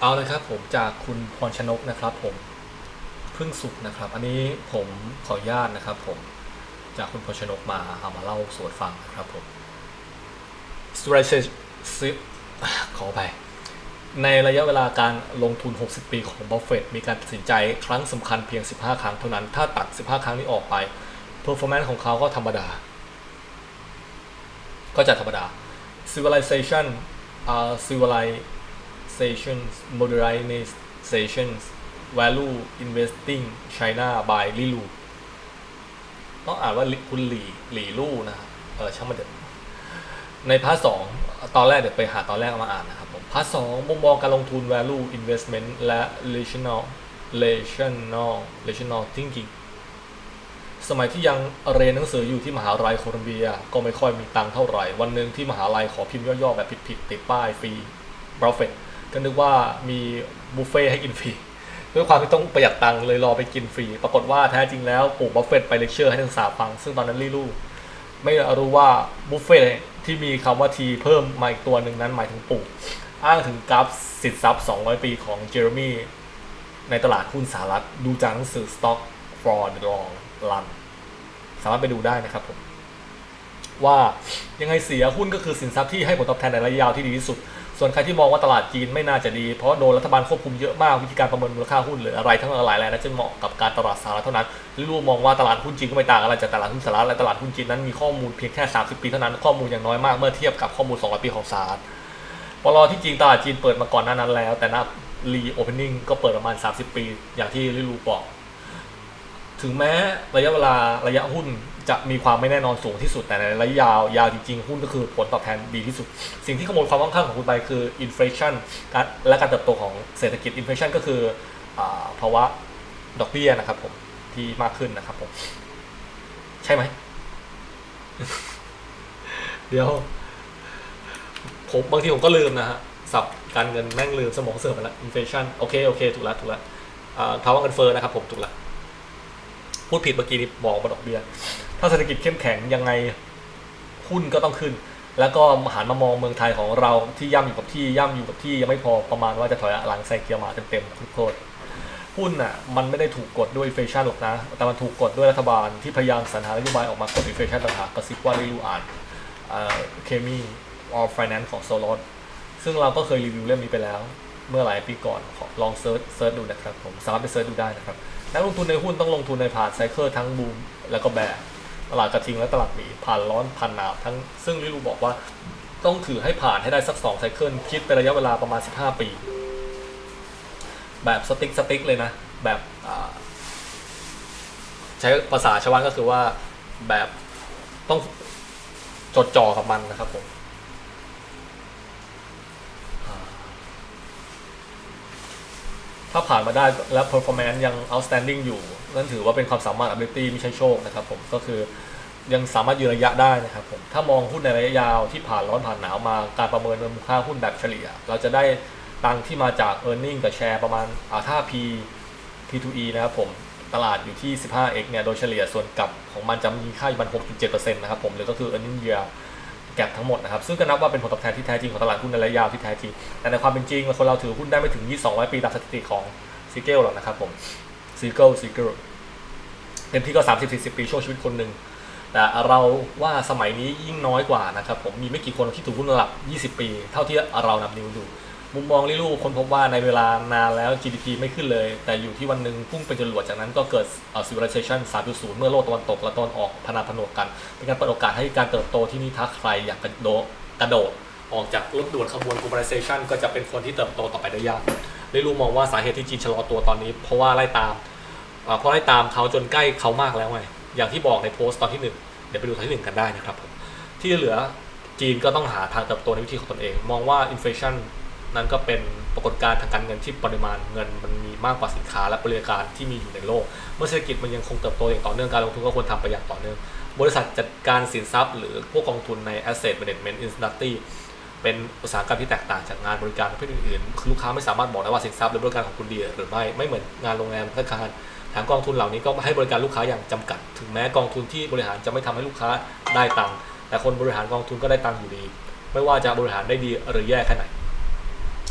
เอาเลยครับผมจากคุณพรชนกนะครับผมเพึ่งสุกนะครับ อันนี้ผมขออนุญาตนะครับ ผมจากคุณพรชนกมาเอามาเล่าสวดฟังนะครับผม strategy ขอไป ในระยะเวลาการลงทุน 60 ปีของบัฟเฟตมีการตัดสินใจครั้งสำคัญเพียง 15 ครั้งเท่านั้น ถ้าตัด 15 ครั้งนี้ออกไป performance ของเขาก็ธรรมดา ก็จะธรรมดา civilization uh, civilizations modernizations value investing China by ลิลูต้องอ่านว่าลิคุณหลี่หลีลู่นะครับเออช่างมันเถอะในพาร์ทสองตอนแรกเดี๋ยวไปหาตอนแรกมาอ่านนะครับผมพาร์ทสองมุมมองการลงทุน value investment และ rational rational rational thinking สมัยที่ยังเรียนหนังสืออยู่ที่มหาลัยโคลัมเบีย ก็ไม่ค่อยมีตังค์เท่าไหร่ วันหนึ่งที่มหาลัยขอพิมพ์ย่อๆแบบผิดๆติดป้ายฟรีบร f เฟต ก็นึกว่ามีบุฟเฟ่ให้กินฟรีด้วยความที่ต้องประหยัดตังค์เลยรอไปกินฟรี ปรากฏว่าแท้จริงแล้วปู่บัฟเฟตไปเลคเชอร์ให้นักศึกษาฟัง ซึ่งตอนนั้นรีลูไม่รู้ว่าบุฟเฟ่ที่มีคำว่าทีเพิ่มมาอีกตัวหนึ่งนั้นหมายถึงปู่อ้างถึงกราฟสิทธิทรัพย์ 200 ปีของเจอร์มีในตลาดหุ้นสหรัฐดูจากหนังสือ Stock for the Long Run สามารถไปดูได้นะครับผม ว่ายังไงเสียหุ้นก็คือสินทรัพย์ที่ให้ผลตอบแทนในระยะยาวที่ดีที่สุด ส่วนใครที่มองว่าตลาดจีนไม่น่าจะดี เพราะโดนรัฐบาลควบคุมเยอะมาก วิธีการประเมินมูลค่าหุ้นหรืออะไรทั้งหลายแหล่นั้นจะเหมาะกับการตลาดสหรัฐเท่านั้นลิลูมองว่าตลาดหุ้นจีนก็ไม่ต่างอะไรจากตลาดหุ้นสหรัฐและตลาดหุ้นจีนนั้นมีข้อมูลเพียงแค่ 30 ปีเท่านั้นข้อมูลอย่างน้อยมากเมื่อเทียบกับข้อมูล 200 ปีของสหรัฐปลอที่จริงตลาดจีนเปิดมาก่อนหน้านั้นแล้ว แต่นับรีโอเพนนิ่งก็เปิดประมาณ 30 ปี อย่างที่ลิลูบอก ถึงแม้ระยะเวลาระยะหุ้น จะมีความไม่แน่นอนสูงที่สุดแต่ในระยะยาวยาวจริงๆ หุ้นก็คือผลตอบแทนดีที่สุด สิ่งที่ขโมยความมั่งคั่งของคุณไปคืออินฟลชันและการเติบโตของเศรษฐกิจอินฟลชันก็คือภาวะดอกเบี้ยนะครับผมที่มากขึ้นนะครับผมใช่ไหมเดี๋ยวผมบางทีผมก็ลืมนะฮะสับการเงินแม่งลืมสมองเสื่อมไปแล้วอินฟลชันโอเคโอเคถูกแล้วถูกแล้วอ่าภาวะเงินเฟ้อนะครับผมถูกแล้ว พูดผิดเมื่อกี้บอกว่าดอกเบี้ยถ้าเศรษฐกิจเข้มแข็งยังไงหุ้นก็ต้องขึ้น แล้วก็หันมามองเมืองไทยของเราที่ย่ำอยู่กับที่ย่ำอยู่กับที่ยังไม่พอประมาณว่าจะถอยหลังใส่เกียร์มาเต็มๆทุกโทษหุ้นอะมันไม่ได้ถูกกดด้วยอินฟชั่นหรอกนะ แต่มันถูกกดด้วยรัฐบาลที่พยายามสรรหานโยบายออกมากดอินฟชั่นต่างหากกระซิบว่าได้รู้อ่านเคมีออฟไฟแนนซ์ของโซลอนซึ่งเราก็เคยรีวิวเรื่องนี้ไปแล้ว เมื่อหลายปีก่อนขอลองเซิร์ชเซิร์ชดูนะครับผมสามารถไปเซิร์ชดูได้นะครับนักลงทุนในหุ้นต้องลงทุนในผ่านไซเคิลทั้งบูมแล้วก็แบร์ตลาดกระทิงและตลาดหมีผ่านร้อนผ่านหนาวทั้งซึ่งลิลูบอกว่าต้องถือให้ผ่านให้ได้สักสองไซเคิลคิดเป็นระยะเวลาประมาณ 15 ปี แบบสติ๊กสติ๊กเลยนะ แบบใช้ภาษาชาวบ้านก็คือว่าแบบต้องจดจ่อกับมันนะครับผมอ่า ถ้าผ่านมาได้และ performance ยัง outstanding อยู่ นั่นถือว่าเป็นความสามารถ ability ไม่ใช่โชคนะครับผมก็คือยังสามารถยืนระยะได้นะครับผมถ้ามองหุ้นในระยะยาวที่ผ่านร้อนผ่านหนาวมาการประเมินมูลค่าหุ้นแบบเฉลี่ย เราจะได้ตังที่มาจาก e a r n i n g กับแชร์ประมาณอาถ้า P P2E นะครับผมตลาดอยู่ที่ 15x เนี่ยโดยเฉลี่ยส่วนกลับของมันจะมีค่าอยู่มัน6.7%นะครับผมหรือก็คือ earning year แก็บทั้งหมดนะครับซึ่งก็นับว่าเป็นผลตอบแทนที่แท้จริงของตลาดหุ้นในระยะยาวที่แท้จริง แต่ในความเป็นจริงคนเราถือหุ้นได้ไม่ถึง200 ปีตามสถิติของซีเกลหรอกนะครับผมซีเกลซีเกลเต็มที่ก็ 30-40 ปีช่วงชีวิตคนหนึ่งแต่เราว่าสมัยนี้ยิ่งน้อยกว่านะครับผมมีไม่กี่คนที่ถือหุ้นระดับ 20 ปี เท่าที่เรานำนิ้วดู มุมมองลิลูคนพบว่าในเวลานานแล้ว GDP ไม่ขึ้นเลย แต่อยู่ที่วันหนึ่งพุ่งเป็นจรวดจากนั้นก็เกิดเอ่อ civilization 3.0 เมื่อโลกตะวันตกและตะวันออกพนาผนวกกัน เป็นการเปิดโอกาสให้การเติบโตที่นี่ท้าใครอยากกระโดดกระโดดออกจากรถด่วนขบวน globalization ก็จะเป็นคนที่เติบโตต่อไปได้ยากลิลูมองว่าสาเหตุที่จีนชะลอตัวตอนนี้ เพราะว่าไล่ตามเพราะไล่ตามเขาจนใกล้เขามากแล้วไงอย่างที่บอกในโพสต์ตอนที่หนึ่งเดี๋ยวไปดูตอนที่หนึ่งกันได้นะครับผมที่เหลือจีนก็ต้องหาทางเติบโตในวิธีของตนเอง มองว่า inflation นั้นก็เป็นปรากฏการณ์ทางการเงินที่ปริมาณเงินมันมีมากกว่าสินค้าและบริการที่มีอยู่ในโลก เมื่อเศรษฐกิจมันยังคงเติบโตอย่างต่อเนื่องการลงทุนก็ควรทำไปอย่างต่อเนื่อง บริษัทจัดการสินทรัพย์หรือพวกกองทุนใน asset management industry เป็นอุตสาหกรรมที่แตกต่างจากงานบริการประเภทอื่นๆคือลูกค้าไม่สามารถบอกได้ว่าสินทรัพย์หรือบริการของคุณดีหรือไม่ ไม่เหมือนงานโรงแรมธนาคารทางกองทุนเหล่านี้ก็ให้บริการลูกค้าอย่างจำกัด ถึงแม้กองทุนที่บริหารจะไม่ทำให้ลูกค้าได้ตังค์ แต่คนบริหารกองทุนก็ได้ตังค์อยู่ดี ไม่ว่าจะบริหารได้ดีหรือแย่แค่ไหน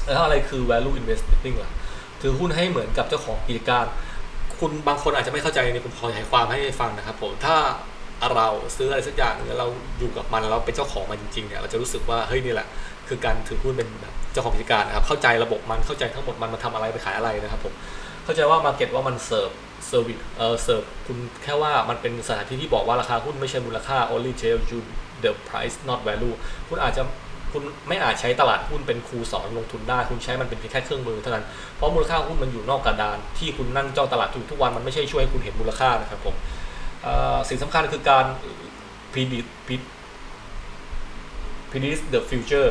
แล้วอะไรคือ value investing ล่ะถือหุ้นให้เหมือนกับเจ้าของกิจการ คุณบางคนอาจจะไม่เข้าใจในผมขอขยายความให้ฟังนะครับผมถ้าเราซื้ออะไรสักอย่างแล้วเราอยู่กับมันแล้วเราเป็นเจ้าของมันจริงๆเนี่ยเราจะรู้สึกว่าเฮ้ยนี่แหละ คือการถือหุ้นเป็นแบบเจ้าของกิจการนะครับเข้าใจระบบมันเข้าใจทั้งหมดมันมาทำอะไรไปขายอะไรนะครับผมเข้าใจว่ามาเก็ตว่ามันเสิร์ฟเซอร์วิสเออเสิร์ฟคุณแค่ว่ามันเป็นสถานที่ที่บอกว่าราคาหุ้นไม่ใช่มูลค่า only tell you the price not value คุณอาจจะ คุณไม่อาจใช้ตลาดหุ้นเป็นครูสอนลงทุนได้ คุณใช้มันเป็นเพียงแค่เครื่องมือเท่านั้น เพราะมูลค่าหุ้นมันอยู่นอกกระดาน ที่คุณนั่งจ้องตลาดทุกทุกวันมันไม่ใช่ช่วยให้คุณเห็นมูลค่านะครับผมสิ่งสำคัญคือการ predict predict the future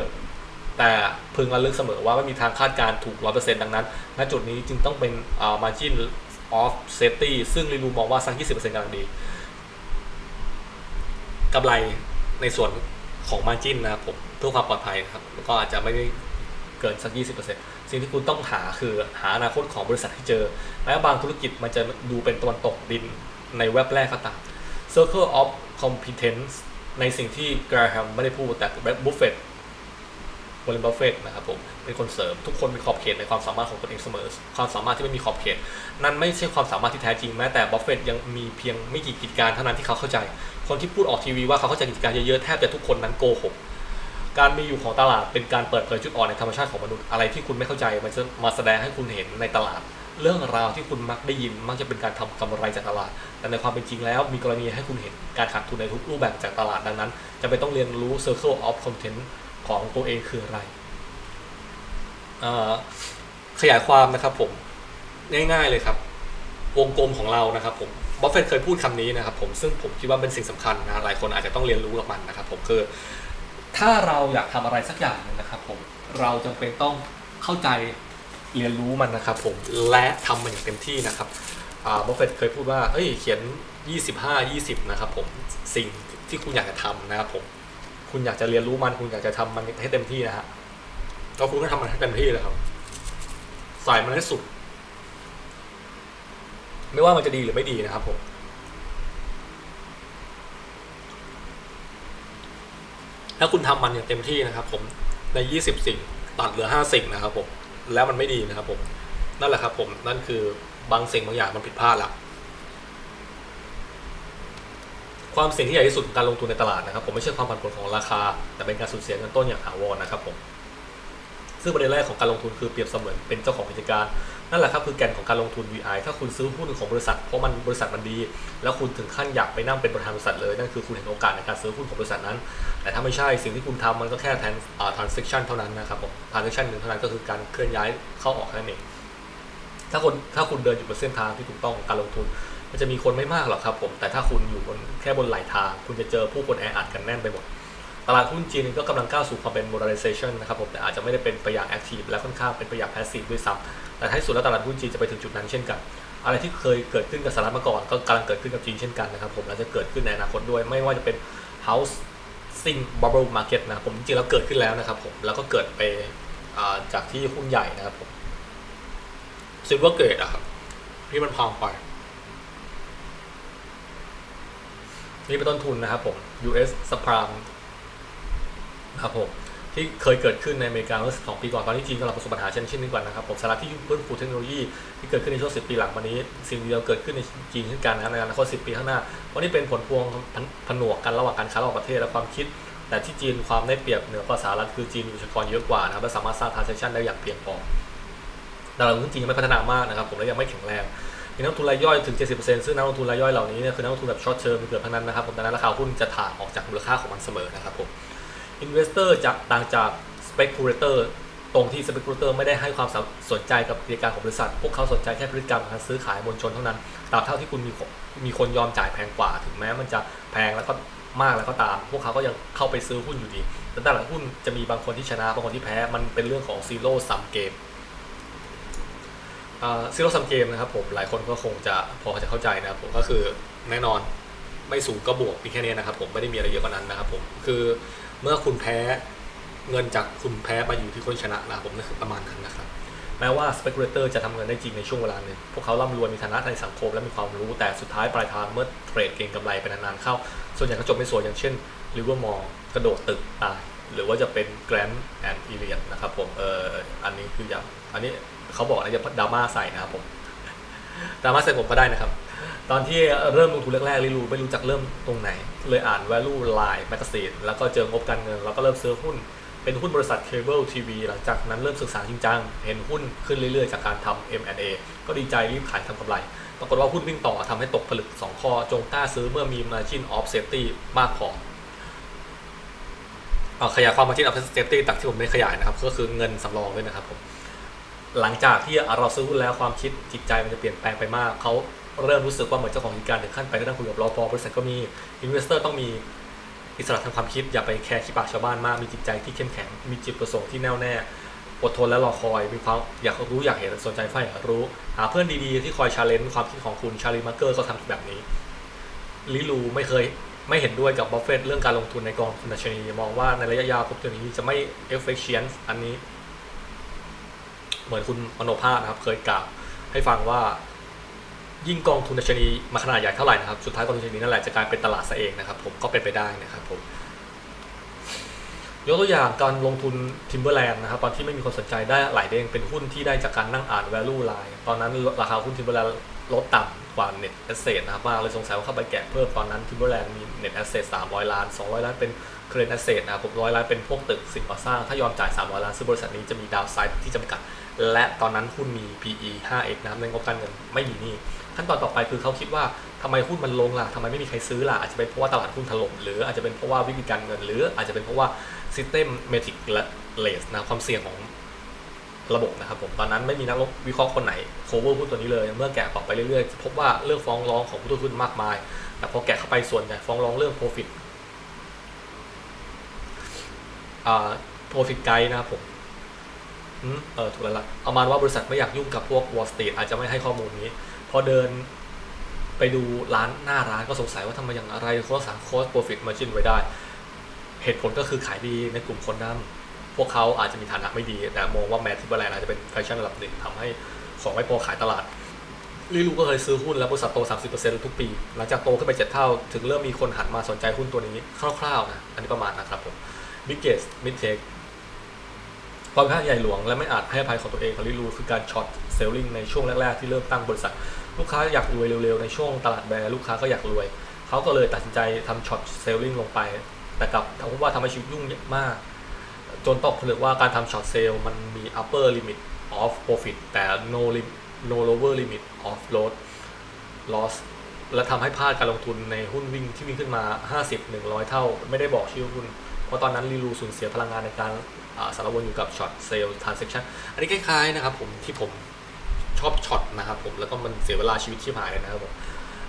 แต่พึงระลึกเสมอว่าไม่มีทางคาดการณ์ถูก 100%ดังนั้น ณ จุดนี้จึงต้องเป็นอ่า margin of safety ซึ่งรีรูมองว่าสัก 20%กำลังดีกำไรในส่วนของ margin นะครับผม เพื่อความปลอดภัยนะครับแล้วก็อาจจะไม่ได้เกินสัก 20%สิ่งที่คุณต้องหาคือหาอนาคตของบริษัทให้เจอและบางธุรกิจมันจะดูเป็นตะวันตกดินในเว็บแรกก็ตาม Circle of Competence ในสิ่งที่กราแฮมไม่ได้พูดแต่บุฟเฟตวอร์เรนบัฟเฟตนะครับผมเป็นคนเสริมทุกคนมีขอบเขตในความสามารถของตนเองเสมอ ความสามารถที่ไม่มีขอบเขต นั่นไม่ใช่ความสามารถที่แท้จริงแม้แต่บัฟเฟตยังมีเพียงไม่กี่กิจการเท่านั้นที่เขาเข้าใจ คนที่พูดออกทีวีว่าเขาเข้าใจกิจการเยอะๆแทบจะทุกคนนั้นโกหก การมีอยู่ของตลาดเป็นการเปิดเผยจุดอ่อนในธรรมชาติของมนุษย์อะไรที่คุณไม่เข้าใจมันจะมาแสดงให้คุณเห็นในตลาด เรื่องราวที่คุณมักได้ยินมักจะเป็นการทำกำไรจากตลาด แต่ในความเป็นจริงแล้ว มีกรณีให้คุณเห็นการขาดทุนในทุกรูปแบบจากตลาดดังนั้นจะไปต้องเรียนรู้ circle of content ของตัวเองคืออะไร ขยายความนะครับผมง่ายๆเลยครับ วงกลมของเรานะครับผมบัฟเฟตเคยพูดคำนี้นะครับผมซึ่งผมคิดว่าเป็นสิ่งสำคัญนะหลายคนอาจจะต้องเรียนรู้กับมันนะครับผมคือ ถ้าเราอยากทำอะไรสักอย่างหนึงนะครับผมเราจำเป็นต้องเข้าใจเรียนรู้มันนะครับผมและทำมันอย่างเต็มที่นะครับบัฟเฟตเคยพูดว่าเอ้ยเขียน 25 20 นะครับผมสิ่งที่คุณอยากจะทำนะครับผมคุณอยากจะเรียนรู้มันคุณอยากจะทำมันให้เต็มที่นะฮะก็คุณก็ทำมันให้เต็มที่เลยครับใส่มันให้สุด ไม่ว่ามันจะดีหรือไม่ดีนะครับผม ถ้าคุณทำมันอย่างเต็มที่นะครับผมใน 20 สิ่งตัดเหลือ 5 สิ่งนะครับผมแล้วมันไม่ดีนะครับผมนั่นแหละครับผมนั่นคือบางสิ่งบางอย่างมันผิดพลาดละความเสี่ยงที่ใหญ่ที่สุดของการลงทุนในตลาดนะครับ ผมไม่ใช่ความผันผวนของราคา แต่เป็นการสูญเสียเงินต้นอย่างถาวรนะครับผมซึ่งประเด็นแรกของการลงทุนคือเปรียบเสมือนเป็นเจ้าของกิจการ นั่นแหละครับคือแก่นของการลงทุน VI ถ้าคุณซื้อหุ้นของบริษัทเพราะมันบริษัทมันดี แล้วคุณถึงขั้นอยากไปนั่งเป็นประธานบริษัทเลย นั่นคือคุณเห็นโอกาสในการซื้อหุ้นของบริษัทนั้น แต่ถ้าไม่ใช่สิ่งที่คุณทำมันก็แค่แทนอ่า transaction เท่านั้นนะครับผม transaction หนึ่งเท่านั้นก็คือการเคลื่อนย้ายเข้าออกแค่นั้นเองถ้าคนถ้าคุณเดินอยู่บนเส้นทางที่ถูกต้องของการลงทุน มันจะมีคนไม่มากหรอกครับผมแต่ถ้าคุณอยู่บนแค่บนไหลทาง คุณจะเจอผู้คนแออัดกันแน่นไปหมดตลาดหุ้นจีนก็กำลังก้าวสู่ความเป็น modernization นะครับผมแต่อาจจะไม่ได้เป็นไปอย่าง active และค่อนข้างเป็นไปอย่าง passive ด้วยซ้ำ แต่ท้ายสุดแล้วตลาดหุ้นจีนจะไปถึงจุดนั้นเช่นกัน อะไรที่เคยเกิดขึ้นกับสหรัฐมาก่อนก็กำลังเกิดขึ้นกับจีนเช่นกันนะครับผมและจะเกิดขึ้นในอนาคตด้วย ไม่ว่าจะเป็น housing bubble market นะครับผมจริงๆแล้วเกิดขึ้นแล้วนะครับผมแล้วก็เกิดไปจากที่หุ้นใหญ่นะครับผม silver grade อะครับที่มันพังไปนี่เป็นต้นทุนนะครับผม US subprime นะครับผม ที่เคยเกิดขึ้นในอเมริกาเมื่อสองปีก่อนตอนที่จีนกำลังประสบปัญหาเช่นเช่นนี้ก่อนนะครับผมสาระที่เพิ่มฟูเทคโนโลยีที่เกิดขึ้นในช่วง10 ปีหลังมานี้ สิ่งเดียวเกิดขึ้นในจีนเช่นกันนะครับในอนาคต10 ปีข้างหน้าเพราะนี่เป็นผลพวงผนวกกันระหว่างการค้าระหว่างประเทศและความคิด แต่ที่จีนความได้เปรียบเหนือกว่าสหรัฐคือจีนมีประชากรเยอะกว่านะครับและสามารถสร้าง transaction ได้อย่างเพียงพอแต่เราจริงๆยังไม่พัฒนามากนะครับผมและยังไม่แข็งแรงมีนักลงทุนรายย่อยถึง 70%ซึ่งนักลงทุนรายย่อยเหล่านี้เนี่ยคือนักลงทุนแบบช็อตเทอมเกือบทั้งนั้นนะครับผมดังนั้นราคาหุ้นจะถ่างออกจากมูลค่าของมันเสมอนะครับผม Investor จะต่างจาก Speculator ตรงที่ Speculator ไม่ได้ให้ความสนใจกับกิจการของบริษัท พวกเขาสนใจแค่พฤติกรรมการซื้อขายมวลชนเท่านั้นตราบเท่าที่คุณมีคนมีคนยอมจ่ายแพงกว่า ถึงแม้มันจะแพงแล้วก็มากแล้วก็ตาม พวกเขาก็ยังเข้าไปซื้อหุ้นอยู่ดีแต่ตลาดหุ้นจะมีบางคนที่ชนะบางคนที่แพ้ มันเป็นเรื่องของ zero sum game ซีโร่ซัมเกมนะครับผมหลายคนก็คงจะพอจะเข้าใจนะครับผมก็คือแน่นอนไม่สูงก็บวกเพียงแค่นี้นะครับผมไม่ได้มีอะไรเยอะกว่านั้นนะครับผมคือ เมื่อคุณแพ้เงินจากคุณแพ้มาอยู่ที่คนชนะนะครับผมนั่นคือประมาณนั้นนะครับแม้ว่า speculator จะทำเงินได้จริงในช่วงเวลาหนึ่งพวกเขาร่ำรวยมีฐานะในสังคมและมีความรู้แต่สุดท้ายปลายทางเมื่อเทรดเก็งกำไรไปนานๆเข้า ส่วนใหญ่ก็จบไม่สวยอย่างเช่นลิเวอร์มอลกระโดดตึกตายหรือว่าจะเป็น Grand and Iliad นะครับผมเอออันนี้คืออย่างอันนี้เขาบอกนะจะดราม่าใส่นะครับผมดราม่าใส่ผมก็ได้นะครับ ตอนที่เริ่มลงทุนแรกๆลิลูไม่รู้จักเริ่มตรงไหน เลยอ่าน value line magazine แล้วก็เจองบการเงินแล้วก็เริ่มซื้อหุ้น เป็นหุ้นบริษัทเคเบิลทีวีหลังจากนั้นเริ่มศึกษาจริงจัง เห็นหุ้นขึ้นเรื่อยๆ จากการทำ M&A ก็ดีใจรีบขายทำกำไร ปรากฏว่าหุ้นวิ่งต่อทำให้ตกผลึก 2 ข้อ จงกล้าซื้อเมื่อมี margin of safety มากพอขยายความ margin of safety จากที่ผมได้ขยายนะครับ ก็คือเงินสำรองด้วยนะครับผมหลังจากที่เราซื้อหุ้นแล้วความคิดจิตใจมันจะเปลี่ยนแปลงไปมากเขา เริ่มรู้สึกว่าเหมือนเจ้าของกิจการถึงขั้นไปก็ต้องคุยกับรอพอบริษัทก็มีอินเวสเตอร์ต้องมีอิสระทางความคิดอย่าไปแคร์ขี้ปากชาวบ้านมากมีจิตใจที่เข้มแข็งมีจิตประสงค์ที่แน่วแน่อดทนและรอคอยมีความอยากรู้อยากเห็นสนใจใฝ่อยากรู้หาเพื่อนดีๆที่คอยชาเลนจ์ความคิดของคุณชาลีมาร์เกอร์ก็ทำแบบนี้ลิลูไม่เคยไม่เห็นด้วยกับบัฟเฟตเรื่องการลงทุนในกองทุนดัชนีมองว่าในระยะยาวพวกตัวนี้จะไม่ efficient อันนี้ เหมือนคุณมโนภาพนะครับ เคยกล่าวให้ฟังว่า ยิ่งกองทุนดัชนีมาขนาดใหญ่เท่าไหร่นะครับ สุดท้ายกองทุนดัชนีนั่นแหละจะกลายเป็นตลาดซะเองนะครับ ผมก็เป็นไปได้นะครับผมยกตัวอย่างการลงทุน Timberland นะครับ ตอนที่ไม่มีคนสนใจได้หลายเด้งเป็นหุ้นที่ได้จากการนั่งอ่าน value line ตอนนั้นราคาหุ้น Timberland ลดต่ำ กว่า net asset นะครับมากเลยสงสัยว่าเข้าไปแกะเพิ่มตอนนั้น Timberland มี net asset 300ล้าน200ล้านเป็น current asset นะครับผม100ล้านเป็นพวกตึกสิ่งก่อสร้างถ้ายอมจ่าย300ล้านซึ่งบริษัทนี้จะมี downside ที่จำกัด และตอนนั้นหุ้นมี PE 5x นะครับในงบการเงินไม่มีนี้ขั้นตอนต่อไปคือเขาคิดว่าทำไมหุ้นมันลงล่ะทำไมไม่มีใครซื้อล่ะอาจจะเป็นเพราะว่าตลาดหุ้นถล่มหรืออาจจะเป็นเพราะว่าวิธีการเงินหรืออาจจะเป็นเพราะว่า systematic less นะความเสี่ยงของ ระบบนะครับผมตอนนั้นไม่มีนักวิเคราะห์คนไหน cover หุ้นตัวนี้เลย เมื่อแกะต่อไปเรื่อยๆ พบว่าเรื่องฟ้องร้องของผู้ถือหุ้นมากมาย แต่พอแกะเข้าไปส่วนใหญ่ฟ้องร้องเรื่อง profit profit guide นะครับผมเออถูกแล้วละเอามาว่าบริษัทไม่อยากยุ่งกับพวก Wall Street อาจจะไม่ให้ข้อมูลนี้ พอเดินไปดูร้านหน้าร้านก็สงสัยว่าทำไมอย่างอะไรเขาสามารถ cost profit margin ไว้ได้ เหตุผลก็คือขายดีในกลุ่มคนดั้ม พวกเขาอาจจะมีฐานะไม่ดี แต่มองว่าแมทที่แบรนด์อาจจะเป็นแฟชั่นระดับหนึ่งทำให้ของไม่พอขายตลาดลิลูก็เคยซื้อหุ้นแล้วบริษัทโต 30%ทุกปี หลังจากโตขึ้นไป 7 เท่า ถึงเริ่มมีคนหันมาสนใจหุ้นตัวนี้คร่าวๆนะ อันนี้ประมาณนะครับผม biggest mistake ความผิดพลาดใหญ่หลวงและไม่อาจให้อภัยของตัวเองของลิลูคือการช็อตเซลลิงในช่วงแรกๆ ที่เริ่มตั้งบริษัท ลูกค้าอยากรวยเร็วๆ ในช่วงตลาดแบร์ลูกค้าก็อยากรวย เขาก็เลยตัดสินใจทำช็อตเซลลิงลงไป แต่กลับพบว่าทำให้ชีวิตยุ่งมาก จนตกผลึกว่าการทำช็อตเซลล์มันมี upper limit of profit แต่ no lim no lower limit of loss loss และทำให้พลาดการลงทุนในหุ้นวิ่งที่วิ่งขึ้นมา 50 100 เท่า ไม่ได้บอกชื่อหุ้น เพราะตอนนั้นรีลูสูญเสียพลังงานในการสารวนอยู่กับช็อตเซลล์ทรานเซ็คชันอันนี้คล้ายๆนะครับผมที่ผมชอบช็อตนะครับผมแล้วก็มันเสียเวลาชีวิตที่หายเลยนะครับผม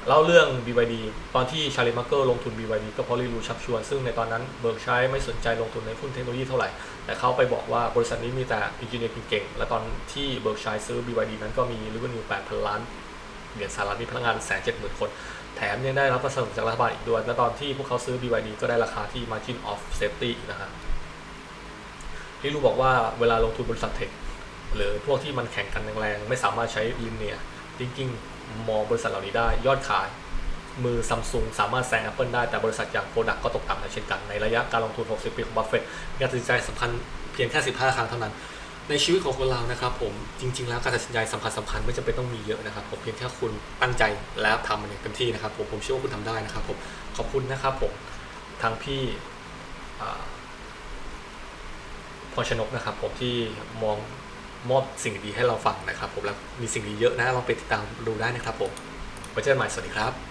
เล่าเรื่อง BYD ตอนที่ชาลีมาร์เกอร์ลงทุน BYD ก็เพราะรีลูชักชวน ซึ่งในตอนนั้นเบิร์กชัยไม่สนใจลงทุนในหุ้นเทคโนโลยีเท่าไหร่ แต่เขาไปบอกว่าบริษัทนี้มีแต่อินจิเนียร์เก่งๆ และตอนที่เบิร์กชัยซื้อ BYD นั้นก็มีรีเวนิว8,000 ล้านเหรียญสหรัฐมีพนักงานแสนเจ็ดหมื่นคน แถมยังได้รับประสนุนจากรัฐบาลอีกด้วย และตอนที่พวกเขาซื้อ BYD ก็ได้ราคาที่ margin of safety อีกนะครับที่รู้บอกว่าเวลาลงทุนบริษัทเทคหรือพวกที่มันแข่งกันแรงๆไม่สามารถใช้ linear thinking มองบริษัทเหล่านี้ได้ยอดขาย มือซัมซุงสามารถแซง Apple ได้แต่บริษัทอย่างโ o ดักก็ตกต่ำเช่นกันในระยะการลงทุน 60 ปีของบัฟเฟตการตัดสินใจสำคัญเพียงแค่ 15 ครั้งเท่านั้น ในชีวิตของคนเรานะครับผมจริง ๆ แล้วการตัดสินใจสำคัญสำคัญไม่จำเป็นต้องมีเยอะนะครับผมเพียงแค่คุณตั้งใจและทำมันอย่างเต็มที่นะครับผมผมเชื่อว่าคุณทำได้นะครับผมขอบคุณนะครับผมทางพี่พรชนกนะครับผมที่มอง มอบสิ่งดีให้เราฟังนะครับผมแล้วมีสิ่งดีเยอะนะลองไปติดตามดูได้นะครับผมไว้เจอกันใหม่สวัสดีครับ